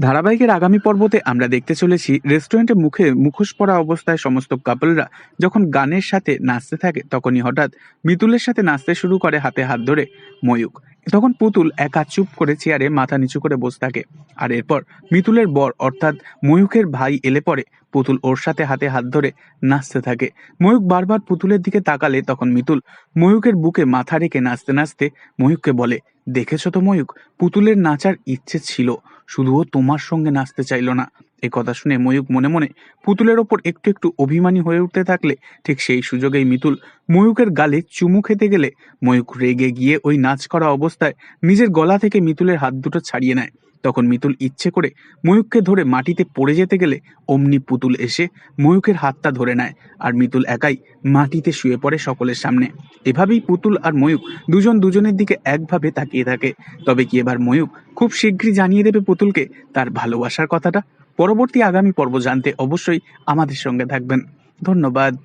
ধারাবাহিকের আগামী পর্বতে আমরা দেখতে চলেছি রেস্টুরেন্টে মুখে মুখোশ পরা অবস্থায় সমস্ত কাপলরা যখন গানের সাথে নাচতে থাকে, তখনই হঠাৎ মিতুলের সাথে নাচতে শুরু করে হাতে হাত ধরে ময়ূক। তখন পুতুল একা চুপ করে চেয়ারে মাথা নিচু করে বসে থাকে। আর এরপর মিতুলের বর, অর্থাৎ ময়ূকের ভাই এলে পরে পুতুল ওর সাথে হাতে হাত ধরে নাচতে থাকে। ময়ূক বারবার পুতুলের দিকে তাকালে তখন মিতুল ময়ূকের বুকে মাথা রেখে নাচতে নাচতে ময়ূককে বলে, দেখেছ তো ময়ূক, পুতুলের নাচার ইচ্ছে ছিল। শুধু ও তোমার সঙ্গে নাচতে চাইল না। এ কথা শুনে ময়ূক মনে মনে পুতুলের ওপর একটু একটু অভিমানী হয়ে উঠতে থাকলে ঠিক সেই সুযোগেই মিতুল ময়ূকের গালে চুমু খেতে গেলে ময়ূক রেগে গিয়ে ওই নাচ করা অবস্থায় নিজের গলা থেকে মিতুলের হাত দুটো ছাড়িয়ে নেয়। তখন মিতুল ইচ্ছে করে ময়ূককে ধরে মাটিতে পড়ে যেতে গেলে অমনি পুতুল এসে ময়ূকের হাতটা ধরে নেয় আর মিতুল একাই মাটিতে শুয়ে পড়ে সকলের সামনে। এভাবেই পুতুল আর ময়ূক দুজন দুজনের দিকে একভাবে তাকিয়ে থাকে। তবে কি এবার ময়ূক খুব শীঘ্রই জানিয়ে দেবে পুতুলকে তার ভালোবাসার কথাটা? পরবর্তী আগামী পর্ব জানতে অবশ্যই আমাদের সঙ্গে থাকবেন। ধন্যবাদ।